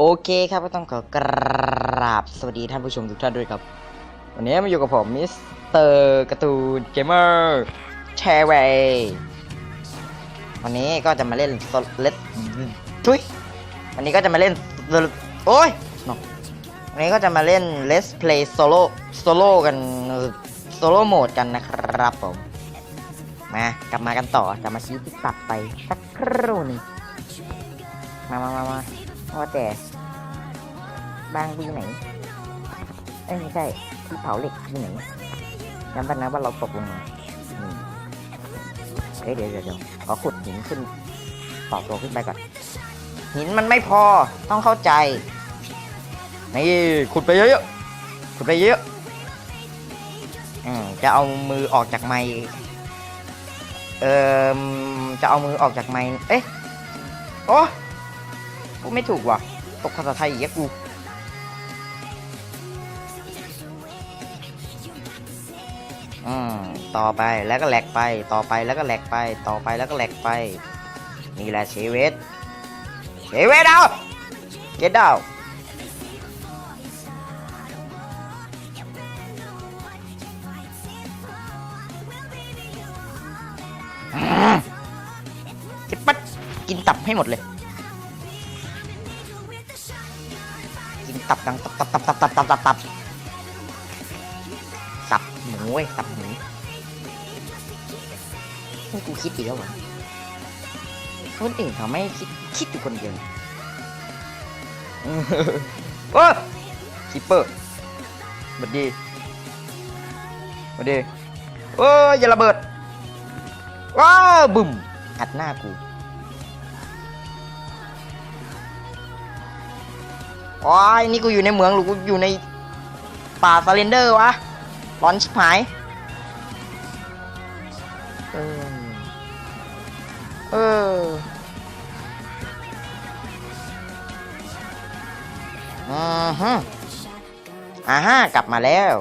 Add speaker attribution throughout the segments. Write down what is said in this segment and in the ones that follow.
Speaker 1: โอเคครับก็ต้องขอกราบสวัสดีท่านผู้ชมทุกท่านด้วยครับ วันนี้มาอยู่กับผมมิสเตอร์การ์ตูนเกมเมอร์แชร์เวย์วันนี้ก็จะมาเล่นโซเลตทุยวันนี้ก็จะมาเล่นโอ้ย no วันนี้ก็จะมาเล่น Let's Play Solo Solo กันโซโล่โหมดกันนะครับผม มากลับมากันต่อจะมาชี้ที่ตัดไปสักครู่นึงมามามามาว่าแต่ บางที่ไหนเอ้ยไม่ใช่ที่เผาเหล็กที่ไหนจำได้นะว่าเราตกลงมาเอ้ยเดี๋ยวเดี๋ยวเดี๋ยวขอขุดหินขึ้นต่อตัวขึ้นไปก่อน หินมันไม่พอต้องเข้าใจนี่ขุดไปเยอะๆขุดไปเยอะจะเอามือออกจากไม้เอ่อจะเอามือออกจากไม้เอ๊ะโอ้กูไม่ถูกว่ะ ตกภาษาไทยอีกแล้วกู อืมต่อไปแล้วก็แหลกไป ต่อไปแล้วก็แหลกไป ต่อไปแล้วก็แหลกไป นี่แหละชีวิตชีวิตเอาเก็เอาวจะปัดกินตับให้หมดเลย กินตับดังตับตับตับตับตับตับตับ เว้ยสับหมูให้กูคิดอีกแล้วเหรอคนอื่นเขาไม่คิดคิดอยู่คนเดียวอืมเออคิปเปอร์บัดดีบัดดีเอ้ยอย่าระเบิดว้าวบึ้มอัดหน้ากูโอ้ยนี่กูอยู่ในเมืองหรือกูอยู่ในป่าซาเลนเดอร์วะ ร้อนชิบหายเออเอออือฮึอ่าฮะกลับมาแล้ว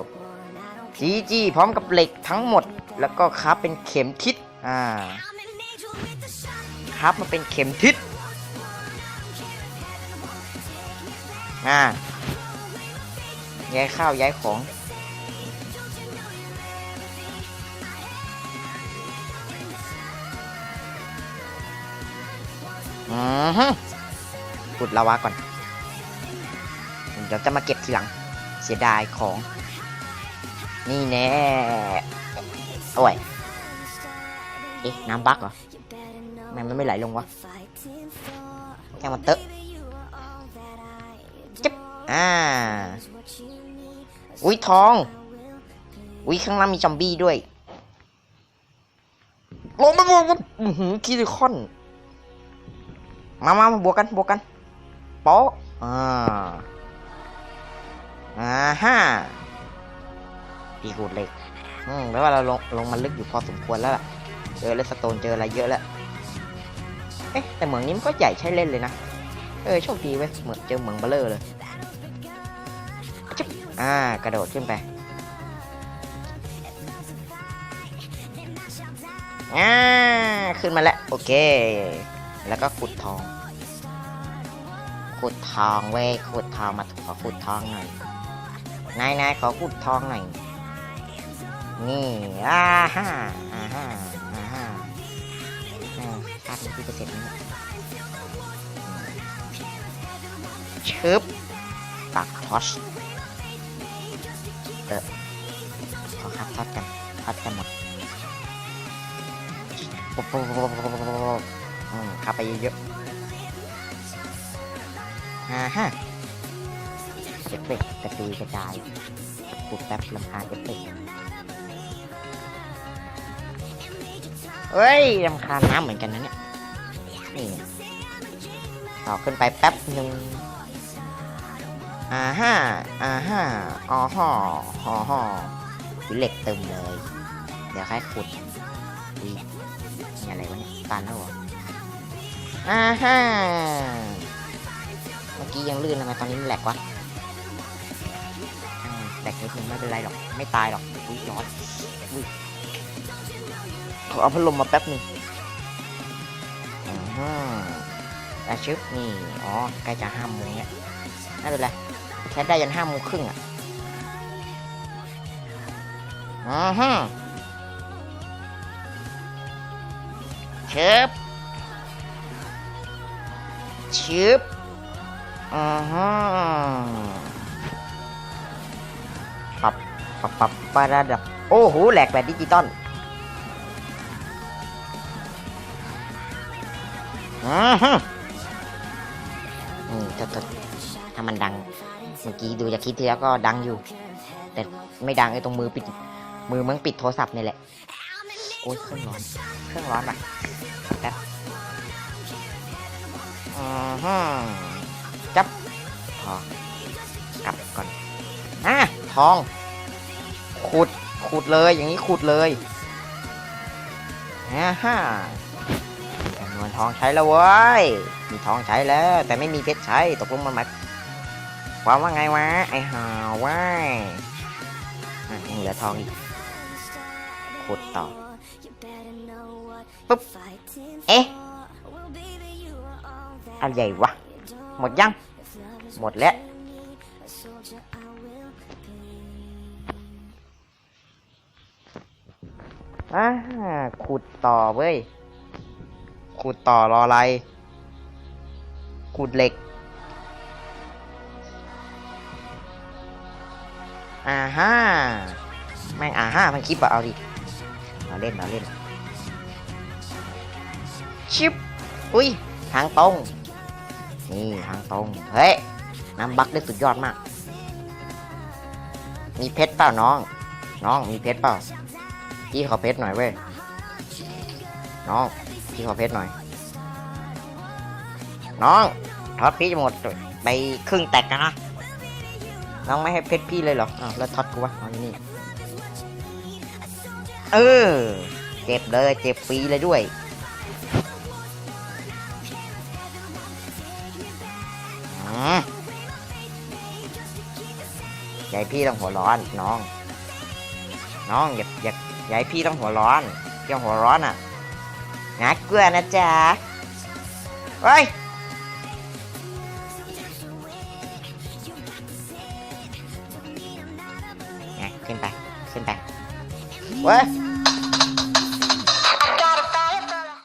Speaker 1: จีจีพร้อมกับเหล็กทั้งหมด แล้วก็ครับเป็นเข็มทิศอ่าครับมาเป็นเข็มทิศอ่าย้ายข้าวย้ายของ อือฮึขุดลาวาก่อน เดี๋ยวจะมาเก็บทีหลัง เสียดายของ นี่แน่โอ้ยเอ๊ะน้ำบักเหรอทำไมมันไม่ไหลลงวะแค่มันเตอะจิ๊บอ่า อุ้ยทอง อุ้ยข้างล่างมีจอมบี้ด้วยลงไปบวกมันอือหือคิริคอน มามามาบวกกันบวกกันโป๊ะอ่าอ่าฮ่าปีกูดเหล็กอืมแปลว่าเราลงลงมาลึกอยู่พอสมควรแล้วล่ะเจอเลสโตนเจออะไรเยอะแล้วเอ๊ะแต่เหมืองนี้มันก็ใหญ่ใช้เล่นเลยนะเออโชคดีเว้ยเหมือนเจอเหมืองเบลเลอร์เลยจึ๊บอ่ากระโดดขึ้นไปอ่าขึ้นมาแล้วโอเค แล้วก็ขุดทอง ขุดทองเว้ยขุดทองมาขอขุดทองหน่อยนายนายขอขุดทองหน่อยนี่อ่าฮ่าอ่าฮ่าอ่าฮ่าคาดที่จะเสร็จนี่ชึบปักทอชเออขอครับทอดกันทอดกันหมดปุ๊บปุ๊บปุ๊บปุ๊บปุ๊บอืมเข้าไปเยอะ อ่าฮะเอฟเฟกกระจุยกระจายปุบแป๊บลำคาญเอฟเฟกเฮ้ยลำคาญน้ำเหมือนกันนะเนี่ยนี่ต่อขึ้นไปแป๊บหนึ่งอ่าฮ่าอ่าฮ่าอ๋อฮ่อฮ่อฮ่อเหล็กเต็มเลย เดี๋ยวค่ขุดอุ้ยนี่อะไรวะเนี่ยตันแล้วเหรออ่าฮ่า กี้ยังลื่นทำไมตอนนี้มันแหลกวะแหลกนิดนึงไม่เป็นไรหรอก ไม่ตายหรอกอุ้ยร้อนอุ้ยขอเอาพัดลมมาแป๊บหนึ่งอือฮึอาชึบนี่ อ๋อ ใกล้จะห้าโมงเนี่ยไม่เป็นไรแค่ได้ยันห้าโมงครึ่งอะอือฮึชึบชึบ อือฮึปรับปรับปรับประดับ โอ้โห แหลกแบบดิจิตอลอือฮึอืมถ้าถ้าถ้ามันดัง เมื่อกี้ดูจากคลิปที่แล้วก็ดังอยู่ แต่ไม่ดังไอ้ตรงมือปิด มือมึงปิดโทรศัพท์นี่แหละ โอ้ยเครื่องร้อน เครื่องร้อนอะแป๊บอือฮึ จับพอกลับก่อนอะทอง ขุด ขุดเลยอย่างนี้ขุดเลยฮ่าฮ่าจำนวนทองใช้แล้วเว้ย มีทองใช้แล้ว แต่ไม่มีเพชรใช้ ตกลงมันหมายความว่าไงวะ ไอ้ห่าวว่ายังเหลือทองอีก ขุดต่อ ปุ๊บ เอ๊ะ อะไรวะ หมดยัง หมดแล้ว อ่าขุดต่อเว้ย ขุดต่อรออะไร ขุดเหล็ก อ่าฮ่าไม่อ่าฮ่ามันคลิปอะเอาดิเราเล่นเราเล่น ชิป อุ้ย ทางตรง นี่ทางตรง เฮ้ย น้ำบักได้สุดยอดมาก มีเพชรเปล่าน้อง น้องมีเพชรเปล่าพี่ขอเพชรหน่อยเว้ย น้องพี่ขอเพชรหน่อย น้องท็อตพี่จะหมดไปครึ่งแตกกันนะ น้องไม่ให้เพชรพี่เลยเหรออ้าวแล้วท็อตกูวะเอานี่ เออ เจ็บเลย เจ็บฟรีเลยด้วย ยายพี่ต้องหัวร้อนน้อง น้องอย่าอย่าย่าให้พี่ต้องหัวร้อนเกี่ยวหัวร้อนอะงัดเกลือนะจ๊ะเฮ้ยไงขึ้นไปขึ้นไปเว้ย